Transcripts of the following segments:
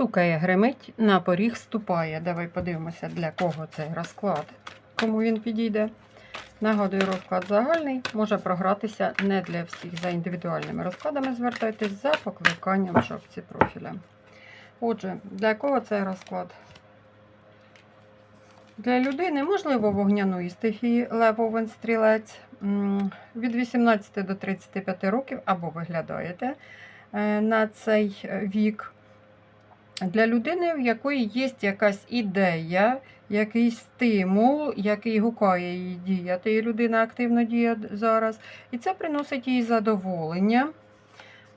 Стукає, гримить, на поріг ступає. Давай подивимося, для кого цей розклад, кому він підійде. Нагадую, розклад загальний, може програтися не для всіх. За індивідуальними розкладами звертайтесь за покликанням в шапці профіля. Отже, для кого цей розклад? Для людини, можливо, вогняної стихії Лев Овен Стрілець від 18 до 35 років або виглядаєте е, на цей е, вік. Для людини, в якої є якась ідея, якийсь стимул, який гукає її діяти, і людина активно діє зараз. І це приносить їй задоволення.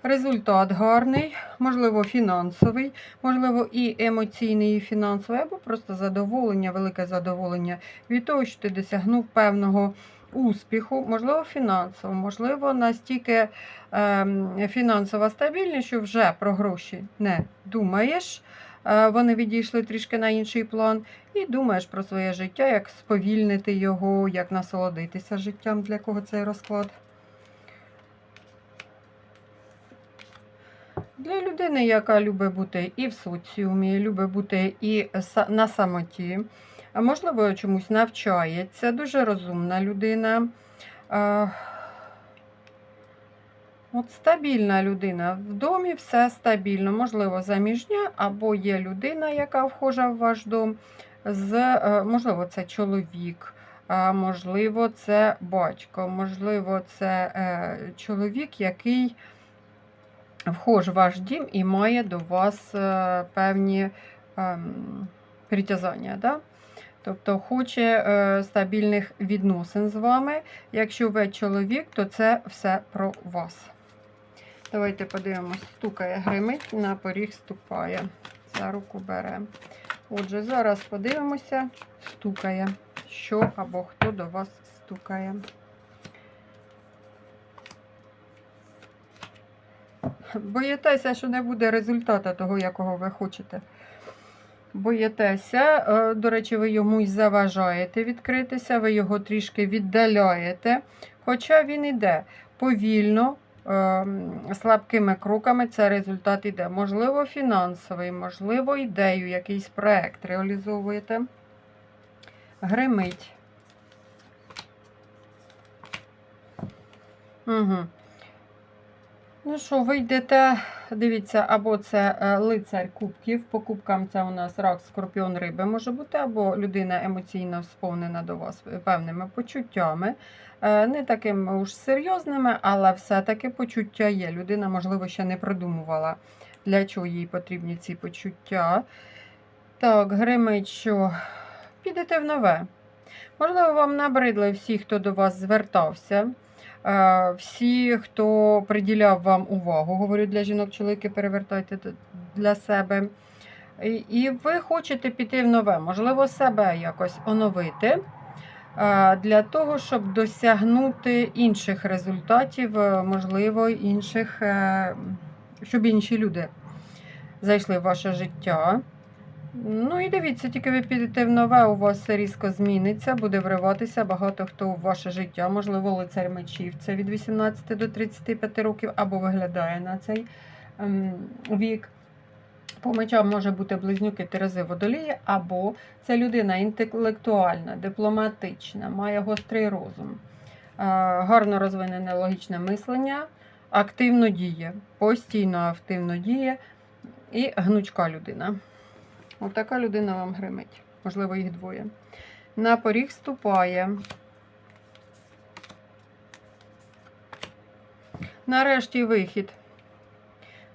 Результат гарний, можливо, фінансовий, можливо, і емоційний, і фінансовий, або просто задоволення, велике задоволення від того, що ти досягнув певного успіху, можливо, фінансово, можливо, настільки ем, фінансова стабільність, що вже про гроші не думаєш. Е, Вони відійшли трішки на інший план, і думаєш про своє життя, як сповільнити його, як насолодитися життям, для кого цей розклад. Для людини, яка любить бути і в соціумі, любить бути і на самоті, можливо, чомусь навчається, дуже розумна людина. От стабільна людина. В домі все стабільно. Можливо, заміжня, або є людина, яка вхожа в ваш дом. З, е, можливо, це чоловік, можливо, це батько, можливо, це е, чоловік, який вхож в ваш дім і має до вас е, певні ем, притязання. Да? Тобто хоче е, стабільних відносин з вами. Якщо ви чоловік, то це все про вас. Давайте подивимось, стукає, гримить, на поріг ступає. За руку бере. Отже, зараз подивимося, стукає, що або хто до вас стукає. Боїтеся, що не буде результату того, якого ви хочете. Боїтеся, Е, до речі, ви йому й заважаєте відкритися, ви його трішки віддаляєте. Хоча він іде повільно, ем, слабкими кроками, це результат іде. Можливо, фінансовий, можливо, ідею, якийсь проект реалізовуєте. Гримить. Угу. Ну що, ви йдете, дивіться, або це е, лицар кубків. По кубкам це у нас рак, скорпіон, риби може бути, або людина емоційно сповнена до вас певними почуттями. Е, Не такими уж серйозними, але все-таки почуття є. Людина, можливо, ще не продумувала, для чого їй потрібні ці почуття. Так, гримить, підете в нове. Можливо, вам набридли всі, хто до вас звертався. Е, Всі, хто приділяв вам увагу, говорю для жінок, чоловіки, перевертайте для себе. І- ви хочете піти в нове, можливо, себе якось оновити е, для того, щоб досягнути інших результатів, е, можливо, інших, щоб інші люди зайшли в ваше життя. Ну і дивіться, тільки ви підете в нове, у вас все різко зміниться, буде вриватися багато хто в ваше життя, можливо, лицар мечів. Це від 18 до 35 років, або виглядає на цей ем, вік. По мечам може бути близнюки Терези водолії, або це людина інтелектуальна, дипломатична, має гострий розум, е, гарно розвинене логічне мислення, активно діє, постійно активно діє і гнучка людина. Отака людина вам гримить. Можливо, їх двоє. На поріг ступає. Нарешті вихід.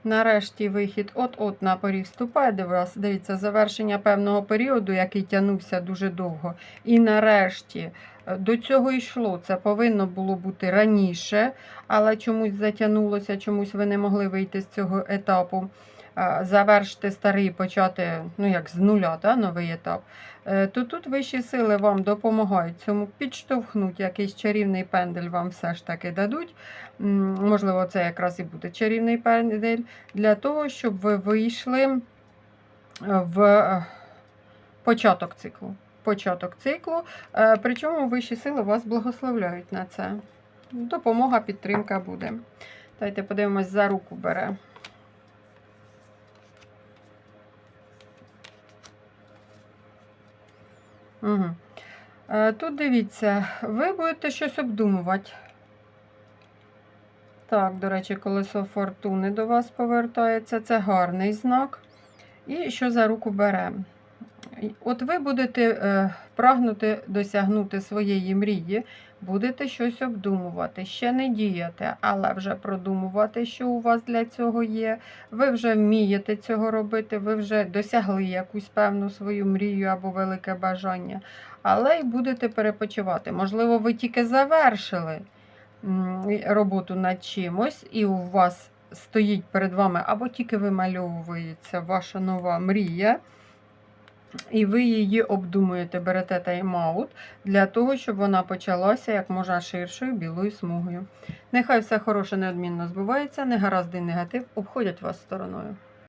Нарешті вихід. От-от на поріг ступає. Дивіться, завершення певного періоду, який тягнувся дуже довго. І нарешті е, до цього йшло. Це повинно було бути раніше, але чомусь затягнулося, чомусь ви не могли вийти з цього етапу завершити старий почати, ну як з нуля, да, новий етап, е, то тут вищі сили вам допомагають цьому підштовхнуть, якийсь чарівний пендель вам все ж таки дадуть. Можливо, це якраз і буде чарівний пендель для того, щоб ви вийшли в е, початок циклу. Початок циклу, е, причому вищі сили вас благословляють на це. Допомога, підтримка буде. Давайте подивимось, за руку бере. Угу. Тут дивіться, ви будете щось обдумувати. Так, до речі, колесо фортуни до вас повертається. Це гарний знак. І що за руку бере? От ви будете е, прагнути досягнути своєї мрії, будете щось обдумувати, ще не діяти, але вже продумувати, що у вас для цього є. Ви вже вмієте цього робити, ви вже досягли якусь певну свою мрію або велике бажання, але й будете перепочивати. Можливо, ви тільки завершили роботу над чимось, і у вас стоїть перед вами або тільки вимальовується ваша нова мрія. І ви її обдумуєте, берете тайм-аут для того, щоб вона почалася як можна ширшою білою смугою. Нехай все хороше неодмінно збувається, негаразди негатив обходять вас стороною.